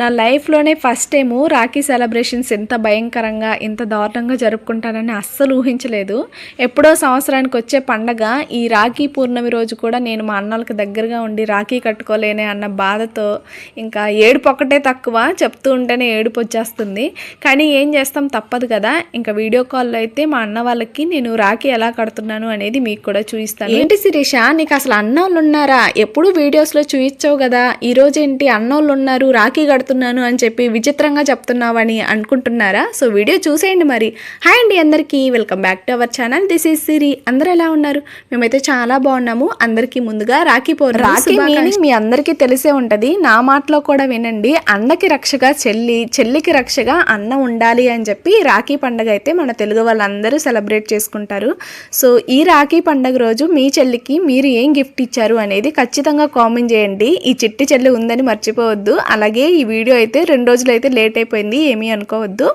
నా లైఫ్లోనే first time Rakhi celebrations ఇంత భయంకరంగా ఇంత దారుణంగా జరుపుకుంటానని అస్సలు ఊహించలేదు. ఎప్పుడో సంవత్సరానికి వచ్చే పండగ ఈ రాఖీ పూర్ణమి రోజు కూడా నేను మా అన్నలకు దగ్గరగా ఉండి రాఖీ కట్టుకోలేనే అన్న బాధతో ఇంకా ఏడుపు ఒకటే తక్కువ చెప్తూ ఉంటేనే ఏడుపు వచ్చేస్తుంది. కానీ ఏం చేస్తాం తప్పదు కదా. ఇంకా వీడియో కాల్లో అయితే మా అన్న వాళ్ళకి నేను రాఖీ ఎలా కడుతున్నాను అనేది మీకు కూడా చూపిస్తాను. ఏంటి శిరీష నీకు అసలు అన్నోళ్ళు ఉన్నారా? ఎప్పుడు వీడియోస్లో చూయించావు కదా. ఈరోజు ఏంటి అన్నోళ్ళు ఉన్నారు రాఖీ కడుతున్నాను అని చెప్పి విచిత్రంగా చెప్తున్నావని అనుకుంటున్నారా? సో వీడియో చూసేయండి మరి. హాయ్ అండి అందరికీ. Welcome back to our channel. This is Siri. అందరూ ఎలా ఉన్నారు? మేమైతే చాలా బాగున్నాము. అందరికీ ముందుగా రాఖీ పౌర్ణమి రాఖీ మీ అందరికీ తెలిసే ఉంటది. నా మాటలో కూడా వినండి. అన్నకి రక్షగా చెల్లి చెల్లికి రక్షగా అన్న ఉండాలి అని చెప్పి రాఖీ పండగ అయితే మన తెలుగు వాళ్ళందరూ సెలబ్రేట్ చేసుకుంటారు. సో ఈ రాఖీ పండగ రోజు మీ చెల్లికి మీరు ఏం గిఫ్ట్ ఇచ్చారు అనేది ఖచ్చితంగా కామెంట్ చేయండి. ఈ చిట్టి చెల్లి ఉందని మర్చిపోవద్దు. అలాగే ఈ వీడియో అయితే రెండు రోజులు అయితే లేట్ అయిపోయింది ఏమీ అనుకోవద్దు.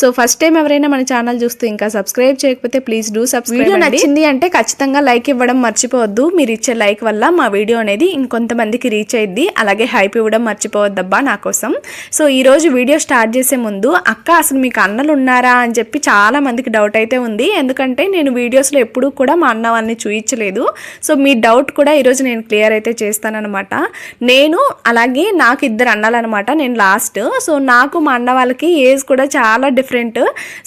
సో ఫస్ట్ టైం ఎవరైనా మన ఛానల్ చూస్తూ ఇంకా సబ్స్క్రైబ్ చేయకపోతే ప్లీజ్ డూ సబ్స్క్రైబ్ వీడియో నచ్చింది అంటే ఖచ్చితంగా లైక్ ఇవ్వడం మర్చిపోవద్దు. మీరు ఇచ్చే లైక్ వల్ల మా వీడియో అనేది ఇంకొంతమందికి రీచ్ అయ్యిద్ది అలాగే హైప్ ఇవ్వడం మర్చిపోవద్దబ్బా నా కోసం. సో ఈ రోజు వీడియో స్టార్ట్ చేసే ముందు అక్క అసలు మీకు అన్నలు ఉన్నారా? అని చెప్పి చాలా మందికి డౌట్ అయితే ఉంది. ఎందుకంటే నేను వీడియోస్లో ఎప్పుడూ కూడా మా అన్న వాళ్ళని చూపించలేదు సో మీ డౌట్ కూడా ఈరోజు నేను క్లియర్ అయితే చేస్తానన్నమాట. నేను అలాగే నాకు ఇద్దరు అన్నలనమాట నేను లాస్ట్ సో నాకు మా అన్న వాళ్ళకి ఏజ్ కూడా చాలా డిఫరెంట్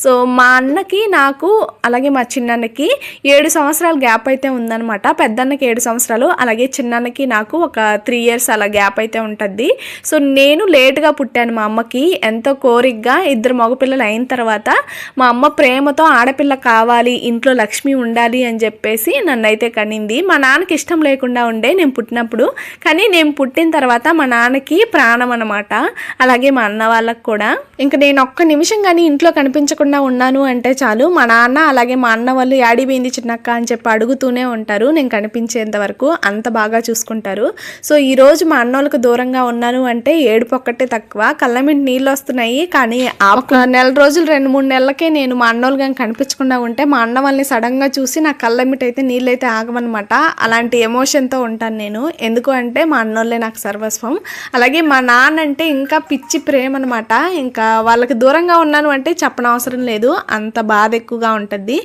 సో మా అన్నకి నాకు అలాగే మా చిన్నన్నకి ఏడు సంవత్సరాల గ్యాప్ అయితే ఉందన్నమాట. పెద్దన్నకి ఏడు సంవత్సరాలు అలాగే చిన్నన్నకి నాకు ఒక త్రీ ఇయర్స్ అలా గ్యాప్ అయితే ఉంటుంది సో నేను లేట్గా పుట్టాను మా అమ్మకి. ఎంతో కోరికగా ఇద్దరు మగపిల్లలు అయిన తర్వాత మా అమ్మ ప్రేమతో ఆడపిల్ల కావాలి ఇంట్లో లక్ష్మి ఉండాలి అని చెప్పేసి నన్ను అయితే కనింది. మా నాన్నకి ఇష్టం లేకుండా ఉండే నేను పుట్టినప్పుడు. కానీ నేను పుట్టిన తర్వాత మా నాన్నకి ప్రాణం అనమాట అలాగే మా అన్న వాళ్ళకు కూడా. ఇంకా నేను ఒక్క నిమిషం కానీ ఇంట్లో కనిపించకుండా ఉన్నాను అంటే చాలు. మా నాన్న అలాగే మా అన్న వాళ్ళు యాడి పోయింది చిన్నక్క అని చెప్పి అడుగుతూనే ఉంటారు. నేను కనిపించేంత వరకు అంత బాగా చూసుకుంటారు. సో ఈరోజు మా అన్నోళ్ళకి దూరంగా ఉన్నాను అంటే ఏడుపు ఒక్కటే తక్కువ. కళ్ళ మీద నీళ్ళు వస్తున్నాయి. కానీ ఆ ఒక నెల రోజులు రెండు మూడు నెలలకే నేను మా అన్నోళ్ళు కానీ కనిపించకుండా ఉంటే మా అన్న వాళ్ళని సడన్గా చూసి నా కళ్ళ అయితే నీళ్ళైతే ఆగమనమాట అలాంటి ఎమోషన్తో ఉంటాను నేను. ఎందుకు అంటే మా అన్నోళ్ళే నాకు సర్వస్వం. అలాగే మా నాన్న అంటే ఇంకా పిచ్చి ప్రేమ అనమాట ఇంకా వాళ్ళకి దూరంగా ఉన్నాను అంటే చెప్పనవసరం లేదు. అంత బాధ ఎక్కువగా ఉంటుంది.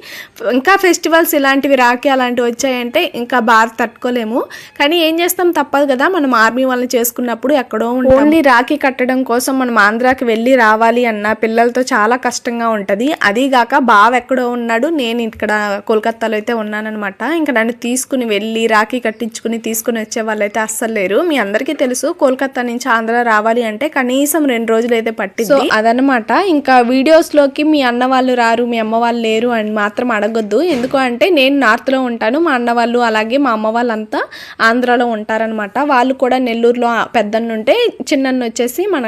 ఇంకా ఫెస్టివల్స్ ఇలాంటివి రాకి అలాంటివి వచ్చాయంటే ఇంకా బాధ తట్టుకోలేము. కానీ ఏం చేస్తాం తప్పదు కదా. మనం ఆర్మీ వాళ్ళని చేసుకున్నప్పుడు ఎక్కడో ఓన్లీ రాఖీ కట్టడం కోసం మనం ఆంధ్రాకి వెళ్ళి రావాలి అన్న పిల్లలతో చాలా కష్టంగా ఉంటుంది. అదీగాక బావ ఎక్కడో ఉన్నాడు. నేను ఇక్కడ కోల్కత్తాలో అయితే ఉన్నానమాట ఇంకా నన్ను తీసుకుని వెళ్ళి రాఖీ కట్టించుకుని తీసుకుని వచ్చే వాళ్ళైతే అస్సలు లేరు. మీ అందరికీ తెలుసు కోల్కత్తా నుంచి ఆంధ్ర రావాలి అంటే అంటే కనీసం రెండు రోజులు అయితే పట్టింది. సో అదనమాట ఇంకా వీడియోస్లోకి మీ అన్న వాళ్ళు రారు మీ అమ్మ వాళ్ళు లేరు అని మాత్రం అడగొద్దు. ఎందుకు అంటే నేను నార్త్లో ఉంటాను మా అన్న వాళ్ళు అలాగే మా అమ్మ వాళ్ళంతా ఆంధ్రాలో ఉంటారనమాట వాళ్ళు కూడా నెల్లూరులో పెద్దన్న ఉంటే చిన్నన్న వచ్చేసి మన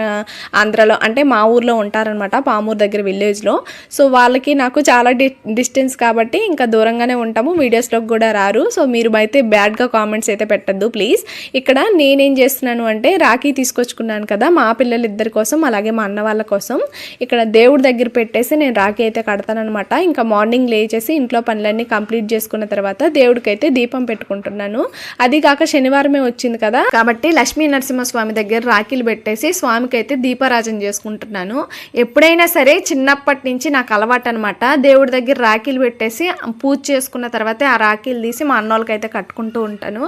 ఆంధ్రాలో అంటే మా ఊర్లో ఉంటారనమాట పామూరు దగ్గర విలేజ్లో. సో వాళ్ళకి నాకు చాలా డి డిస్టెన్స్ కాబట్టి ఇంకా దూరంగానే ఉంటాము వీడియోస్లోకి కూడా రారు. సో మీరు అయితే బ్యాడ్గా కామెంట్స్ అయితే పెట్టద్దు ప్లీజ్ ఇక్కడ నేనేం చేస్తున్నాను అంటే రాఖీ తీసుకొచ్చుకున్నాను కదా మా పిల్లలిద్దరి కోసం అలాగే మా అన్న వాళ్ళ కోసం ఇక్కడ దేవుడి దగ్గర పెట్టేసి నేను రాఖీ అయితే కడతానమాట ఇంకా మార్నింగ్ లేచేసి ఇంట్లో పనులన్నీ కంప్లీట్ చేసుకున్న తర్వాత దేవుడికైతే దీపం పెట్టుకుంటున్నాను. అది కాక శనివారమే వచ్చింది కదా. కాబట్టి లక్ష్మీ నరసింహస్వామి దగ్గర రాఖీలు పెట్టేసి స్వామికి అయితే దీపారాజన చేసుకుంటున్నాను. ఎప్పుడైనా సరే చిన్నప్పటి నుంచి నాకు అలవాటు అనమాట దేవుడి దగ్గర రాఖీలు పెట్టేసి పూజ చేసుకున్న తర్వాతే ఆ రాఖీలు తీసి మా అన్నోళ్ళకైతే అయితే కట్టుకుంటూ ఉంటాను.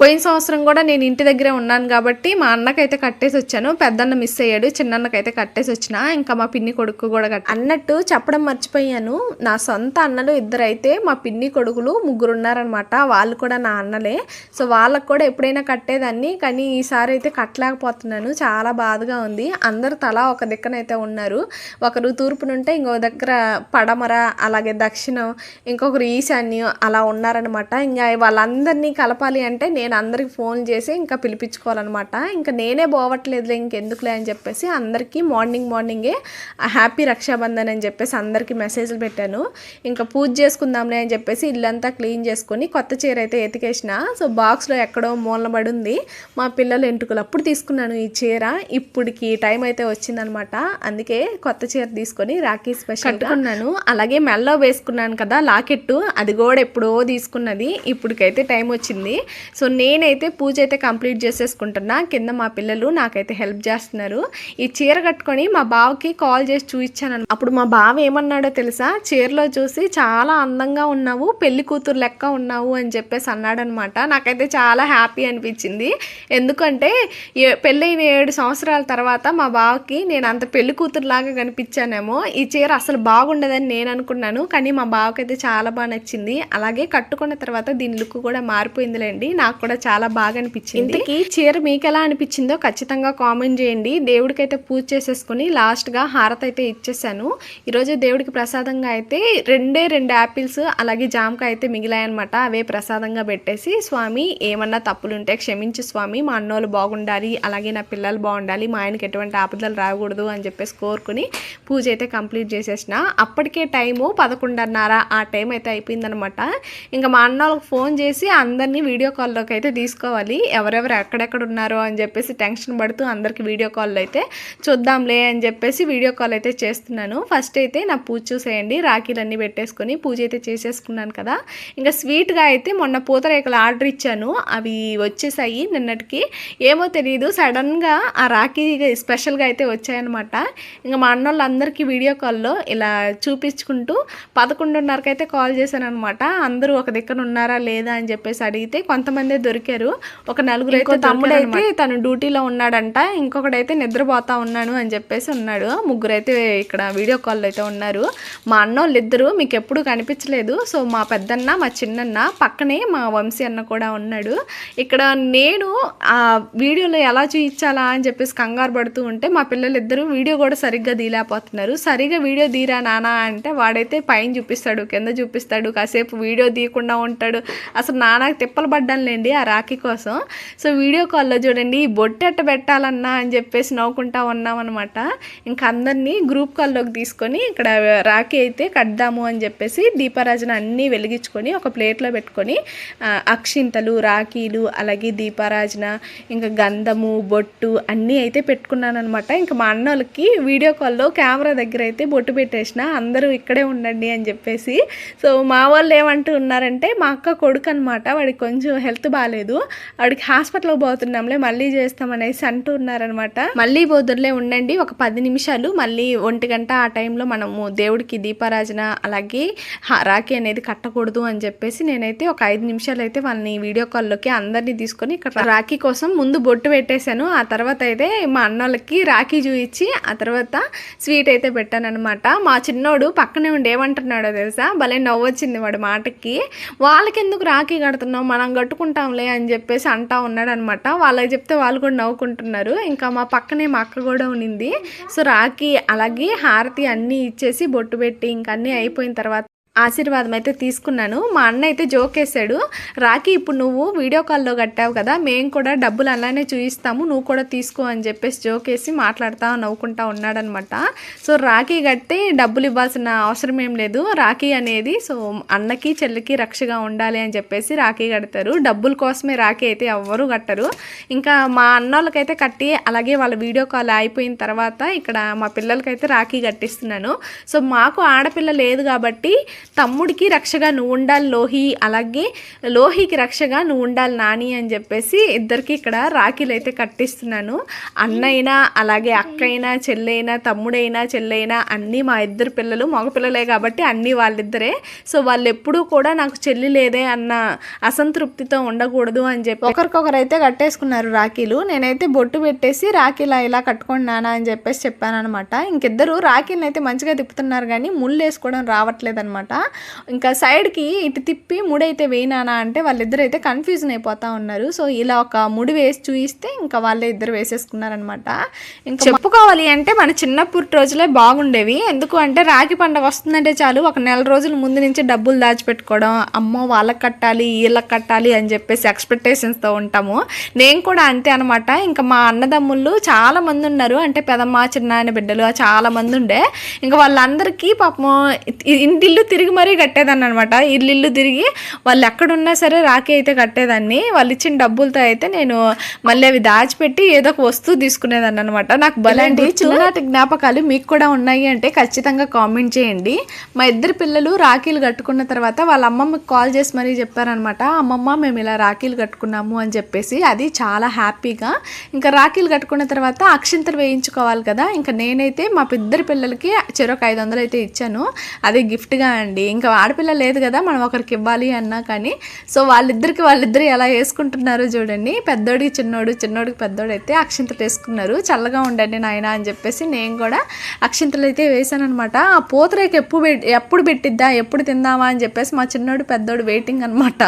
పోయిన సంవత్సరం కూడా నేను ఇంటి దగ్గరే ఉన్నాను కాబట్టి మా అన్నకైతే కట్టేసి వచ్చాను. పెద్దన్న మిస్ అయ్యాడు చిన్నన్నకైతే కట్టేసి వచ్చిన. ఇంకా మా పిన్ని కొడుకు కూడా కట్ట అన్నట్టు చెప్పడం మర్చిపోయాను. నా సొంత అన్నలు ఇద్దరైతే మా పిన్ని కొడుకులు ముగ్గురు ఉన్నారనమాట వాళ్ళు కూడా నా అన్నలే. సో వాళ్ళకు కూడా ఎప్పుడైనా కట్టేదాన్ని. కానీ ఈసారి అయితే కట్టలేకపోతున్నాను. చాలా బాధగా ఉంది. అందరు తలా ఒక దిక్కనైతే ఉన్నారు. ఒకరు తూర్పునుంటే ఇంకో దగ్గర పడమర అలాగే దక్షిణం ఇంకొకరు ఈశాన్యం అలా ఉన్నారనమాట ఇంకా వాళ్ళందరినీ కలపాలి అంటే నేను అందరికి ఫోన్ చేసి ఇంకా పిలిపించుకోవాలన్నమాట. ఇంకా నేనే పోవట్లేదులే ఇంకెందుకులే అని చెప్పేసి అందరికీ మార్నింగ్ మార్నింగే హ్యాపీ రక్షాబంధన్ అని చెప్పేసి అందరికీ మెసేజ్లు పెట్టాను. ఇంకా పూజ చేసుకుందాంలే అని చెప్పేసి ఇల్లంతా క్లీన్ చేసుకొని కొత్త చీర అయితే ఎతికేసిన. సో బాక్స్లో ఎక్కడో మూలబడి ఉంది. మా పిల్లలు ఎంటుకలు అప్పుడు తీసుకున్నాను ఈ చీర. ఇప్పటికి టైం అయితే వచ్చిందనమాట అందుకే కొత్త చీర తీసుకొని రాఖీ స్పెషల్ కట్టుకున్నాను. అలాగే మెల్లో వేసుకున్నాను కదా లాకెట్టు. అది కూడా ఎప్పుడో తీసుకున్నది. ఇప్పటికైతే టైం వచ్చింది. సో నేనైతే పూజ అయితే కంప్లీట్ చేసేసుకుంటున్నా. కింద మా పిల్లలు నాకైతే హెల్ప్ చేస్తున్నారు. ఈ చీర కట్టుకొని మా బావకి కాల్ చేసి చూపించాను అప్పుడు మా బావ ఏమన్నాడో తెలుసా? చీరలో చూసి చాలా అందంగా ఉన్నావు పెళ్ళి కూతురు లెక్క ఉన్నావు అని చెప్పేసి అన్నాడనమాట నాకైతే చాలా హ్యాపీ అనిపించింది. ఎందుకంటే ఏ- పెళ్ళైన ఏడు సంవత్సరాల తర్వాత మా బావకి నేను అంత పెళ్ళి కూతురులాగా కనిపించానేమో. ఈ చీర అసలు బాగుండదని నేను అనుకున్నాను. కానీ మా బావకైతే చాలా బాగా నచ్చింది. అలాగే కట్టుకున్న తర్వాత దీని లుక్ కూడా మారిపోయిందిలేండి. నాకు కూడా చాలా బాగా అనిపించింది. ఇంతకీ చీర మీకు ఎలా అనిపించిందో ఖచ్చితంగా కామెంట్ చేయండి. దేవుడికైతే పూజ చేసేసుకుని లాస్ట్గా హారత అయితే ఇచ్చేసాను. ఈరోజు దేవుడికి ప్రసాదంగా అయితే రెండే రెండు యాపిల్స్ అలాగే జామకాయ అయితే మిగిలాయనమాట అవే ప్రసాదంగా పెట్టేసి స్వామి ఏమన్నా తప్పులుంటే క్షమించి స్వామి. మా అన్నోళ్ళు బాగుండాలి అలాగే నా పిల్లలు బాగుండాలి. మా ఆయనకి ఎటువంటి ఆపదలు రాకూడదు అని చెప్పేసి కోరుకుని పూజ అయితే కంప్లీట్ చేసేసిన. అప్పటికే టైము పదకొండున్నర. ఆ టైం అయితే అయిపోయిందనమాట ఇంకా మా అన్న వాళ్ళకి ఫోన్ చేసి అందరినీ వీడియో కాల్లోకి అయితే తీసుకోవాలి. ఎవరెవరు ఎక్కడెక్కడ ఉన్నారో అని చెప్పేసి టెన్షన్ పడుతూ అందరికి వీడియో కాల్లో అయితే చూద్దాంలే అని చెప్పేసి వీడియో కాల్ అయితే చేస్తున్నాను. ఫస్ట్ అయితే నా పూజ చూసేయండి. రాఖీలన్నీ పెట్టేసుకొని పూజ అయితే చేసేసుకున్నాను కదా. ఇంకా స్వీట్గా అయితే మొన్న పూతరేకలు ఆర్డర్ ఇచ్చాను. అవి వచ్చేసాయి నిన్నటికి. ఏమో తెలియదు సడన్గా ఆ రాఖీ స్పెషల్గా అయితే వచ్చాయన్నమాట. ఇంకా మా అన్నోళ్ళందరికీ వీడియో కాల్లో ఇలా చూపించుకుంటూ పదకొండున్నరకైతే అయితే కాల్ చేశాను అనమాట అందరూ ఒక దగ్గర ఉన్నారా లేదా అని చెప్పేసి అడిగితే కొంతమంది దొరికారు. ఒక నలుగురు అయితే తమ్ముడు అయితే తను డ్యూటీలో ఉన్నాడంట. ఇంకొకడైతే నిద్రపోతా ఉన్నాను అని చెప్పేసి ఉన్నాడు. ముగ్గురు అయితే ఇక్కడ వీడియో కాల్లో అయితే ఉన్నారు. మా అన్నోళ్ళు ఇద్దరు మీకు ఎప్పుడు కనిపించలేదు. సో మా పెద్దన్న మా చిన్నన్న పక్కనే మా వంశీ అన్న కూడా ఉన్నాడు. ఇక్కడ నేను ఆ వీడియోలో ఎలా చూపించాలా అని చెప్పేసి కంగారు పడుతూ ఉంటే మా పిల్లలు ఇద్దరు వీడియో కూడా సరిగ్గా తీలేకపోతున్నారు సరిగ్గా వీడియో తీరా నానా అంటే వాడైతే పైన చూపిస్తాడు కింద చూపిస్తాడు కాసేపు వీడియో తీయకుండా ఉంటాడు. అసలు నాన్నకి తిప్పలు పడ్డానులేండి. ఆ రాఖీ కోసం. సో వీడియో కాల్లో చూడండి బొట్టెట్ట బొట్టు పెట్టాలన్నా అని చెప్పేసి నవ్వుకుంటా ఉన్నామన్నమాట. ఇంకా అందరినీ గ్రూప్ కాల్లోకి తీసుకొని ఇక్కడ రాఖీ అయితే కడదాము అని చెప్పేసి దీపారాజన అన్నీ వెలిగించుకొని ఒక ప్లేట్లో పెట్టుకొని అక్షింతలు రాఖీలు అలాగే దీపారాజన ఇంకా గంధము బొట్టు అన్నీ అయితే పెట్టుకున్నాను అనమాట ఇంకా మా అన్నోళ్ళకి వీడియో కాల్లో కెమెరా దగ్గర అయితే బొట్టు పెట్టేసిన అందరూ ఇక్కడే ఉండండి అని చెప్పేసి. సో మా వాళ్ళు ఏమంటూ ఉన్నారంటే మా అక్క కొడుకు అనమాట వాడికి కొంచెం హెల్త్ బాగాలేదు వాడికి హాస్పిటల్కి పోతున్నాంలే మళ్ళీ చేస్తామనేసి అంటూ ఉన్నారనమాట. మళ్ళీ పోదురులే ఉండండి ఒక పది నిమిషాలు మళ్ళీ ఒంటి గంట ఆ టైంలో మనము దేవుడికి దీపారాజన అలాగే రాఖీ అనేది కట్టకూడదు అని చెప్పేసి నేనైతే ఒక ఐదు నిమిషాలు అయితే వాళ్ళని వీడియో కాల్లోకి అందరినీ తీసుకొని ఇక్కడ రాఖీ కోసం ముందు బొట్టు పెట్టేశాను. ఆ తర్వాత అయితే మా అన్నోళ్ళకి రాఖీ చూపించి ఆ తర్వాత స్వీట్ అయితే పెట్టానమాట మా చిన్నోడు పక్కనే ఉండి ఏమంటున్నాడో తెలుసా? భలే నవ్వొచ్చింది వాడి మాటకి. వాళ్ళకి ఎందుకు రాఖీ కడుతున్నాం మనం కట్టుకుంటాం కట్టుకుంటాంలే అని చెప్పేసి అంటా ఉన్నాడు అనమాట వాళ్ళకి చెప్తే వాళ్ళు కూడా నవ్వుకుంటున్నారు. ఇంకా మా పక్కనే మా అక్క కూడా ఉన్నింది. సో రాఖీ అలాగే హారతి అన్నీ ఇచ్చేసి బొట్టు పెట్టి ఇంక అన్నీ అయిపోయిన తర్వాత ఆశీర్వాదం అయితే తీసుకున్నాను. మా అన్న అయితే జోకేశాడు రాఖీ ఇప్పుడు నువ్వు వీడియో కాల్లో కట్టావు కదా మేము కూడా డబ్బులు అలానే చూపిస్తాము నువ్వు కూడా తీసుకో అని చెప్పేసి జోకేసి మాట్లాడుతా నవ్వుకుంటా ఉన్నాడనమాట సో రాఖీ కడితే డబ్బులు ఇవ్వాల్సిన అవసరం ఏం లేదు. రాఖీ అనేది సో అన్నకి చెల్లికి రక్షగా ఉండాలి అని చెప్పేసి రాఖీ కడతారు. డబ్బుల కోసమే రాఖీ అయితే ఎవ్వరూ కట్టరు. ఇంకా మా అన్నోళ్ళకైతే కట్టి అలాగే వాళ్ళ వీడియో కాల్ అయిపోయిన తర్వాత ఇక్కడ మా పిల్లలకైతే రాఖీ కట్టిస్తున్నాను. సో మాకు ఆడపిల్ల లేదు కాబట్టి తమ్ముడికి రక్షగా నువ్వు ఉండాలి లోహి అలాగే లోహికి రక్షగా నువ్వు ఉండాలి నాని అని చెప్పేసి ఇద్దరికి ఇక్కడ రాఖీలు అయితే కట్టిస్తున్నాను. అన్నైనా అలాగే అక్కైనా చెల్లైనా తమ్ముడైనా చెల్లైనా అన్నీ మా ఇద్దరు పిల్లలు మగపిల్లలే కాబట్టి అన్నీ వాళ్ళిద్దరే. సో వాళ్ళు ఎప్పుడూ కూడా నాకు చెల్లి లేదే అన్న అసంతృప్తితో ఉండకూడదు అని చెప్పి ఒకరికొకరు అయితే కట్టేసుకున్నారు రాఖీలు. నేనైతే బొట్టు పెట్టేసి రాఖీలా ఇలా కట్టుకోండి నానా అని చెప్పేసి చెప్పాను అనమాట ఇంకిద్దరు రాఖీలను అయితే మంచిగా తిప్పుతున్నారు కానీ ముళ్ళు వేసుకోవడం రావట్లేదు అనమాట ఇంకా సైడ్కి ఇటు తిప్పి ముడైతే వేయినానా అంటే వాళ్ళిద్దరు అయితే కన్ఫ్యూజన్ అయిపోతా ఉన్నారు. సో ఇలా ఒక ముడి వేసి చూయిస్తే ఇంకా వాళ్ళే ఇద్దరు వేసేసుకున్నారనమాట. ఇంకా చెప్పుకోవాలి అంటే మన చిన్నప్పటి రోజులే బాగుండేవి. ఎందుకు అంటే రాగి పండుగ వస్తుందంటే చాలు ఒక నెల రోజుల ముందు నుంచి డబ్బులు దాచిపెట్టుకోవడం అమ్మో వాళ్ళకి కట్టాలి వీళ్ళకి కట్టాలి అని చెప్పేసి ఎక్స్పెక్టేషన్స్తో ఉంటాము. నేను కూడా అంతే అనమాట. ఇంకా మా అన్నదమ్ముళ్ళు చాలా మంది ఉన్నారు. అంటే పెదమ్మ చిన్నాయన బిడ్డలు చాలా మంది ఉండే. ఇంకా వాళ్ళందరికీ పాపం ఇంటిల్లు ఇంటిల్లు తిరిగి మరీ కట్టేదాన్ని అనమాట ఇల్లు ఇల్లు తిరిగి వాళ్ళు ఎక్కడున్నా సరే రాఖీ అయితే కట్టేదాన్ని. వాళ్ళు ఇచ్చిన డబ్బులతో అయితే నేను మళ్ళీ అవి దాచిపెట్టి ఏదో ఒక వస్తువు తీసుకునేదాన్ని అనమాట నాకు బలాంటి చిన్ననాటి జ్ఞాపకాలు మీకు కూడా ఉన్నాయి అంటే ఖచ్చితంగా కామెంట్ చేయండి. మా ఇద్దరు పిల్లలు రాఖీలు కట్టుకున్న తర్వాత వాళ్ళ అమ్మమ్మకి కాల్ చేసి మరీ చెప్పారనమాట. అమ్మమ్మ మేము ఇలా రాఖీలు కట్టుకున్నాము అని చెప్పేసి. అది చాలా హ్యాపీగా. ఇంకా రాఖీలు కట్టుకున్న తర్వాత అక్షింతలు వేయించుకోవాలి కదా. ఇంకా నేనైతే మా ఇద్దరు పిల్లలకి చెరొక ఐదు వందలు అయితే ఇచ్చాను. అదే గిఫ్ట్గా అండి. ఇంకా ఆడపిల్ల లేదు కదా మనం ఒకరికి ఇవ్వాలి అన్నా కానీ సో వాళ్ళిద్దరికి వాళ్ళిద్దరు ఎలా వేసుకుంటున్నారో చూడండి. పెద్దోడికి చిన్నోడు చిన్నోడికి పెద్దోడు అయితే అక్షింతలు వేసుకున్నారు. చల్లగా ఉండండి నాయన అని చెప్పేసి నేను కూడా అక్షింతలు అయితే వేసాను అనమాట ఆ పూతరేక ఎప్పుడు ఎప్పుడు పెట్టిద్దా ఎప్పుడు తిందామా అని చెప్పేసి మా చిన్నోడు పెద్దోడు వెయిటింగ్ అనమాట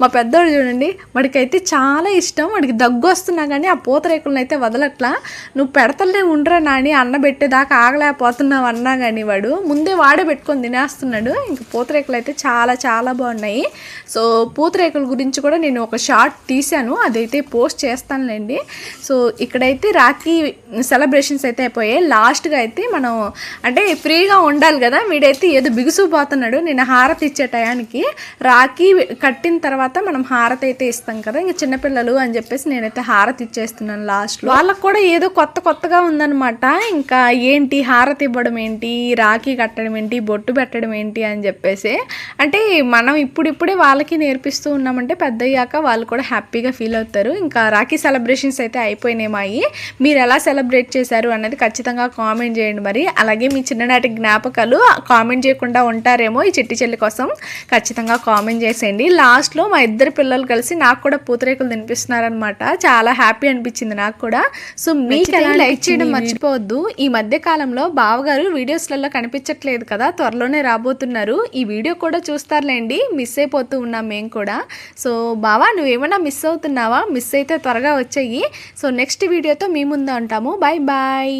మా పెద్దోడు చూడండి వాడికైతే చాలా ఇష్టం. వాడికి దగ్గు వస్తున్నా కానీ ఆ పూతరేకులను అయితే వదలట్లా. నువ్వు పెడతలే ఉండరా నాని అన్న పెట్టేదాకా ఆగలేకపోతున్నావు అన్నా కానీ వాడు. ముందే వాడే పెట్టుకొని తినేస్తున్నాడు. ఇంకా పూతరేకులు అయితే చాలా చాలా బాగున్నాయి. సో పూతరేకుల గురించి కూడా నేను ఒక షార్ట్ తీశాను. అదైతే పోస్ట్ చేస్తానులేండి. సో ఇక్కడైతే రాఖీ సెలబ్రేషన్స్ అయితే అయిపోయాయి. లాస్ట్గా అయితే మనం అంటే ఫ్రీగా ఉండాలి కదా? వీడైతే ఏదో బిగుసుకుపోతున్నాడు. నేను హారతి ఇచ్చే టయానికి రాఖీ కట్టిన తర్వాత మనం హారతి అయితే ఇస్తాం కదా? ఇంకా చిన్నపిల్లలు అని చెప్పేసి నేనైతే హారతి ఇచ్చేస్తున్నాను లాస్ట్లో. వాళ్ళకు కూడా ఏదో కొత్త కొత్తగా ఉందన్నమాట. ఇంకా ఏంటి? హారతి ఇవ్వడం ఏంటి? రాఖీ కట్టడం ఏంటి? బొట్టు పెట్టడం ఏంటి? అని చెప్పేసి. అంటే మనం ఇప్పుడిప్పుడే వాళ్ళకి నేర్పిస్తూ ఉన్నామంటే పెద్ద అయ్యాక వాళ్ళు కూడా హ్యాపీగా ఫీల్ అవుతారు. ఇంకా రాఖీ సెలబ్రేషన్స్ అయితే అయిపోయినాయి మాయి. మీరు ఎలా సెలబ్రేట్ చేశారు అన్నది ఖచ్చితంగా కామెంట్ చేయండి మరి. అలాగే మీ చిన్ననాటి జ్ఞాపకాలు కామెంట్ చేయకుండా ఉంటారేమో ఈ చిట్టి చెల్లి కోసం. ఖచ్చితంగా కామెంట్ చేసేయండి. లాస్ట్లో మా ఇద్దరు పిల్లలు కలిసి నాకు కూడా పూతరేకులు తినిపిస్తున్నారనమాట చాలా హ్యాపీ అనిపించింది నాకు కూడా. సో మీకు ఎలా లైక్ చేయడం మర్చిపోవద్దు. ఈ మధ్య కాలంలో బావగారు వీడియోస్లలో కనిపించట్లేదు కదా. త్వరలోనే రాబోతున్నారు ఈ వీడియో కూడా చూస్తారులేండి. మిస్ అయిపోతూ ఉన్నాం మేము కూడా. సో బావా నువ్వేమైనా మిస్ అవుతున్నావా? మిస్ అయితే త్వరగా వచ్చాయి. సో నెక్స్ట్ వీడియోతో మీ ముందు ఉంటాము. Bye bye